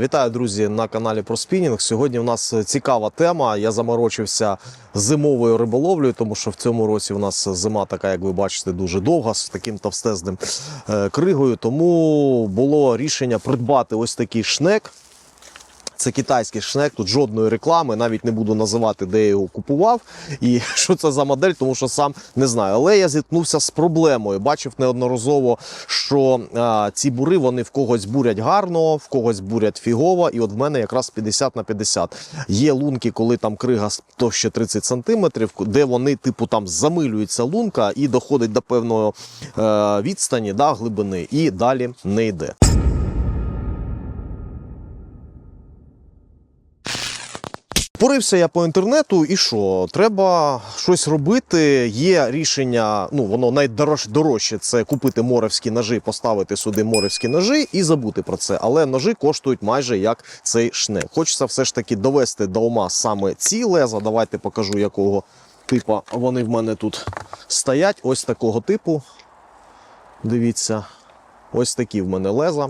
Вітаю, друзі, на каналі про спінінг. Сьогодні у нас цікава тема. Я заморочився зимовою риболовлею, тому що в цьому році у нас зима така, як ви бачите, дуже довга з таким товстезним е, кригою. Тому було рішення придбати ось такий шнек. Це китайський шнек, тут жодної реклами, навіть не буду називати, де я його купував і що це за модель, тому що сам не знаю. Але я зіткнувся з проблемою. Бачив неодноразово, що а, ці бури вони в когось бурять гарно, в когось бурять фігово. І от в мене якраз 50 на 50. Є лунки, коли там крига товще 30 сантиметрів, де вони, типу, там замилюється лунка і доходить до певної е, відстані, да, глибини, і далі не йде. Порився я по інтернету, і що? Треба щось робити. Є рішення, ну воно найдорожче це купити моревські ножі, поставити сюди моревські ножі і забути про це. Але ножі коштують майже як цей шнек. Хочеться все ж таки довести до ума саме ці леза. Давайте покажу, якого типу вони в мене тут стоять. Ось такого типу. Дивіться, ось такі в мене леза.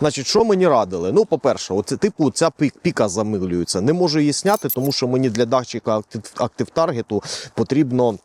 Значить, що мені радили? Ну, по-перше, оце, типу, ця пі- піка замилюється. Не можу її сняти, тому що мені для датчика актив, актив таргету потрібно.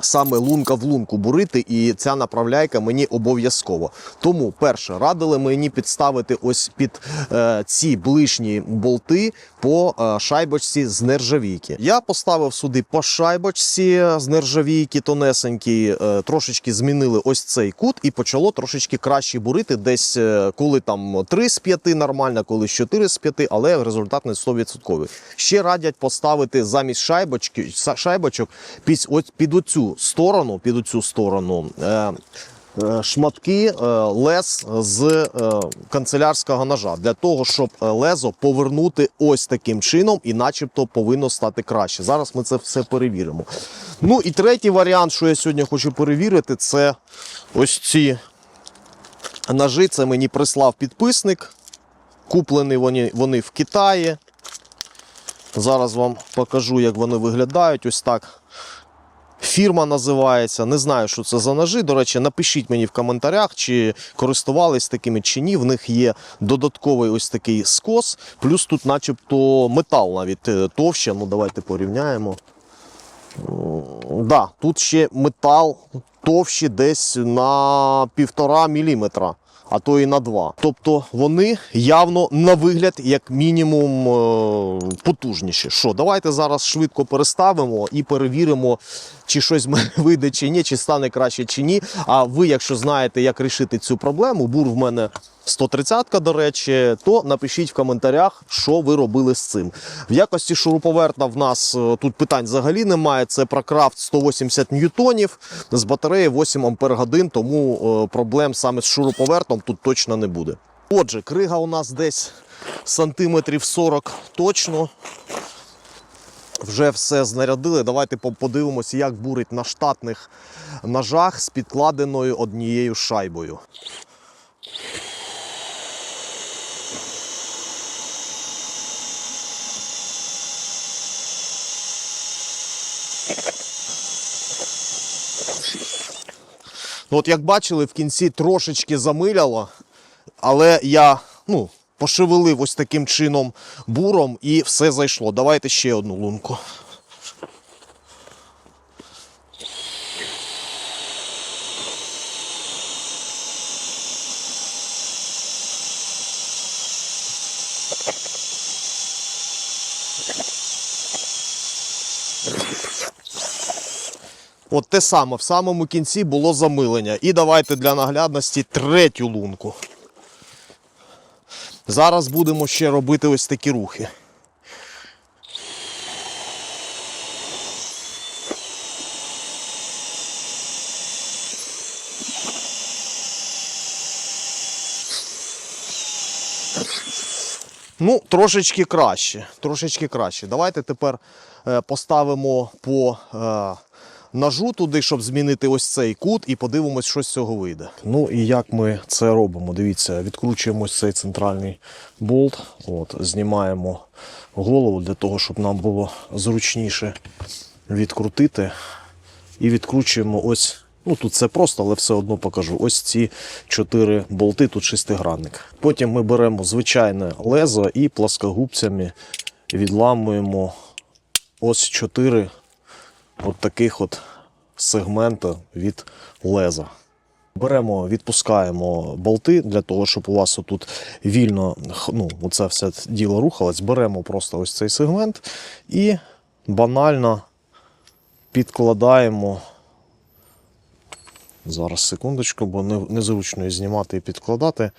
Саме лунка в лунку бурити, і ця направляйка мені обов'язково. Тому, перше, радили мені підставити ось під е, ці ближні болти по е, шайбочці з нержавійки. Я поставив сюди по шайбочці з нержавійки тонесенькій, е, трошечки змінили ось цей кут і почало трошечки краще бурити. Десь е, коли там 3 з 5 нормально, коли 4 з 5, але результат не 100%. Ще радять поставити замість шайбочки, шайбочок під, ось, під оцю сторону, під оцю сторону. Е, е, Шматки е, лез з е, канцелярського ножа для того, щоб лезо повернути ось таким чином, і начебто повинно стати краще. Зараз ми це все перевіримо. Ну і третій варіант, що я сьогодні хочу перевірити, це ось ці ножи. Це мені прислав підписник. Куплені вони, вони в Китаї. Зараз вам покажу, як вони виглядають. Ось так. Фірма називається. Не знаю, що це за ножи. До речі, напишіть мені в коментарях, чи користувались такими чи ні. В них є додатковий ось такий скос, плюс тут, начебто, метал навіть е, товще. Ну, давайте порівняємо. Да, тут ще метал товщий десь на півтора міліметра, а то і на два. Тобто вони явно на вигляд, як мінімум, е, потужніші. Що, давайте зараз швидко переставимо і перевіримо, чи щось вийде чи ні, чи стане краще чи ні. А ви, якщо знаєте, як рішити цю проблему, бур в мене 130-ка, до речі, то напишіть в коментарях, що ви робили з цим. В якості шуруповерта в нас е, тут питань взагалі немає. Це Прокрафт 180 ньютонів з батареї 8 ампер годин, тому е, проблем саме з шуруповертом тут точно не буде. Отже, крига у нас десь сантиметрів 40 точно. Вже все знарядили. Давайте подивимося, як бурить на штатних ножах з підкладеною однією шайбою. Ну, От як бачили, в кінці трошечки замиляло, але я ну, пошевелив ось таким чином буром і все зайшло. Давайте ще одну лунку. От те саме, в самому кінці було замилення. І давайте для наглядності третю лунку. Зараз будемо ще робити ось такі рухи. Ну, трошечки краще. Трошечки краще. Давайте тепер е, поставимо по е, ножу туди, щоб змінити ось цей кут, і подивимось, що з цього вийде. Ну і як ми це робимо? Дивіться, відкручуємо цей центральний болт, от, знімаємо голову для того, щоб нам було зручніше відкрутити. І відкручуємо ось Ну тут це просто, але все одно покажу. Ось ці чотири болти, тут шестигранник. Потім ми беремо звичайне лезо і плоскогубцями відламуємо ось чотири от таких от сегмента від леза. Беремо, відпускаємо болти для того, щоб у вас отут вільно ну, оце все діло рухалось. Беремо просто ось цей сегмент і банально підкладаємо. Зараз секундочку, бо незручно її знімати і підкладати.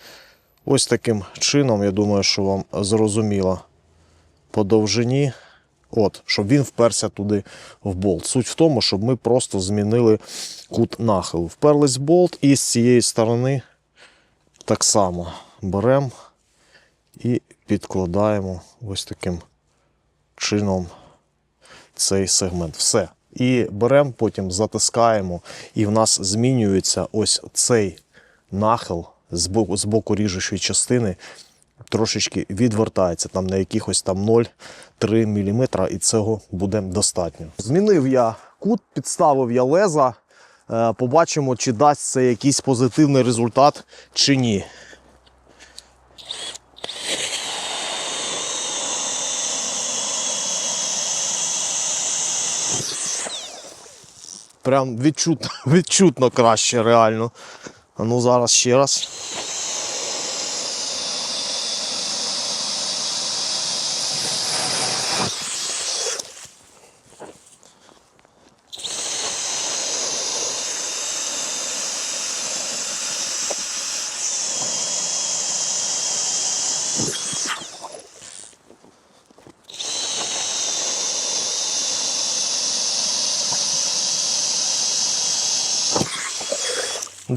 Ось таким чином, я думаю, що вам зрозуміло по довжині. От, щоб він вперся туди в болт. Суть в тому, щоб ми просто змінили кут нахилу. Вперлись в болт і з цієї сторони так само беремо і підкладаємо ось таким чином цей сегмент. Все. І беремо, потім затискаємо, і в нас змінюється ось цей нахил з боку, з боку ріжучої частини. Трошечки відвертається там на якихось там 0,3 мм, і цього буде достатньо. Змінив я кут, підставив я леза. Е, Побачимо, чи дасть це якийсь позитивний результат чи ні. Прям відчутно, відчутно краще, реально. А ну зараз ще раз.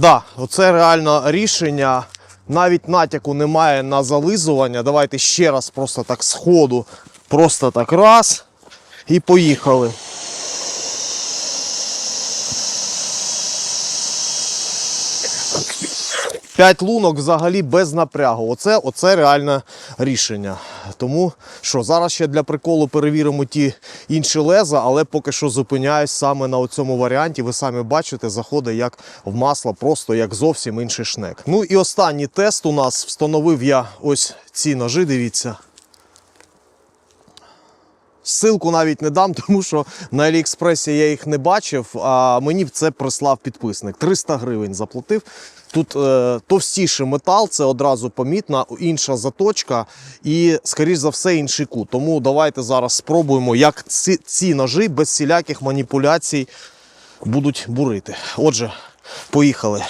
Да, оце реально рішення. Навіть натяку немає на зализування. Давайте ще раз просто так сходу. Просто так раз. І поїхали. П'ять лунок взагалі без напрягу. Оце, оце реальне рішення. Тому що зараз ще для приколу перевіримо ті інші леза, але поки що зупиняюсь саме на цьому варіанті. Ви самі бачите, заходить як в масло, просто як зовсім інший шнек. Ну і останній тест у нас встановив я ось ці ножи. Дивіться. Ссылку навіть не дам, тому що на Аліекспресі я їх не бачив, а мені це прислав підписник. 300 гривень заплатив. Тут е, товстіший метал, це одразу помітно, інша заточка і, скоріш за все, інший кут. Тому давайте зараз спробуємо, як ці, ці ножи без всіляких маніпуляцій будуть бурити. Отже, поїхали.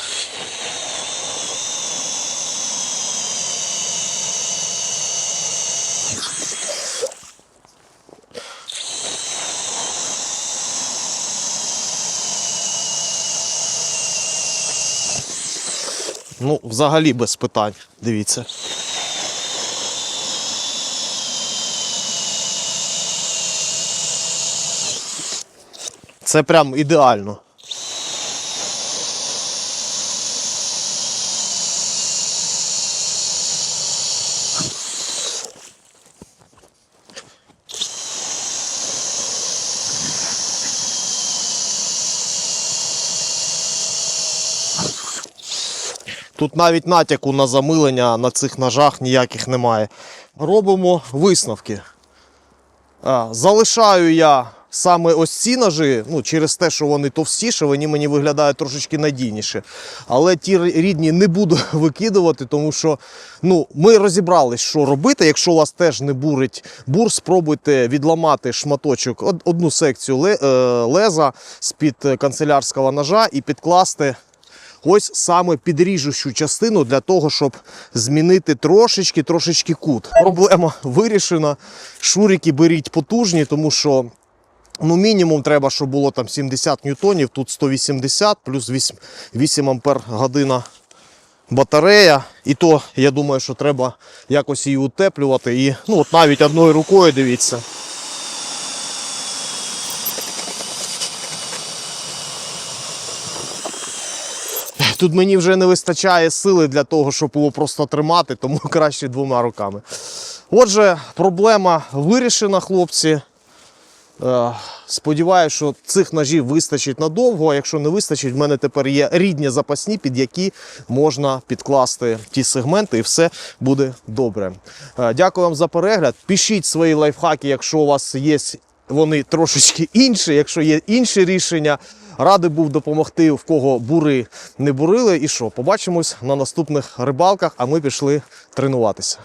Ну, взагалі без питань. Дивіться. Це прям ідеально. Тут навіть натяку на замилення на цих ножах ніяких немає. Робимо висновки. Залишаю я саме ось ці ножи, ну, через те, що вони товстіші, вони мені виглядають трошечки надійніше. Але ті рідні не буду викидувати, тому що ну, ми розібрались, що робити. Якщо вас теж не бурить бур, спробуйте відламати шматочок, одну секцію е, леза з-під е, канцелярського ножа і підкласти ось саме підріжущу частину для того, щоб змінити трошечки, трошечки кут. Проблема вирішена. Шурики беріть потужні, тому що. Ну, мінімум треба, щоб було там 70 ньютонів, тут 180, плюс 8, 8 ампер година батарея. І то, я думаю, що треба якось її утеплювати. І ну, от навіть одною рукою дивіться. Тут мені вже не вистачає сили для того, щоб його просто тримати, тому краще двома руками. Отже, проблема вирішена, хлопці. Е, Сподіваюся, що цих ножів вистачить надовго. А якщо не вистачить, в мене тепер є рідні запасні, під які можна підкласти ті сегменти, і все буде добре. Е, Дякую вам за перегляд. Пишіть свої лайфхаки, якщо у вас є вони трошечки інші, якщо є інші рішення. Радий був допомогти, в кого бури не бурили. І що, побачимось на наступних рибалках, а ми пішли тренуватися.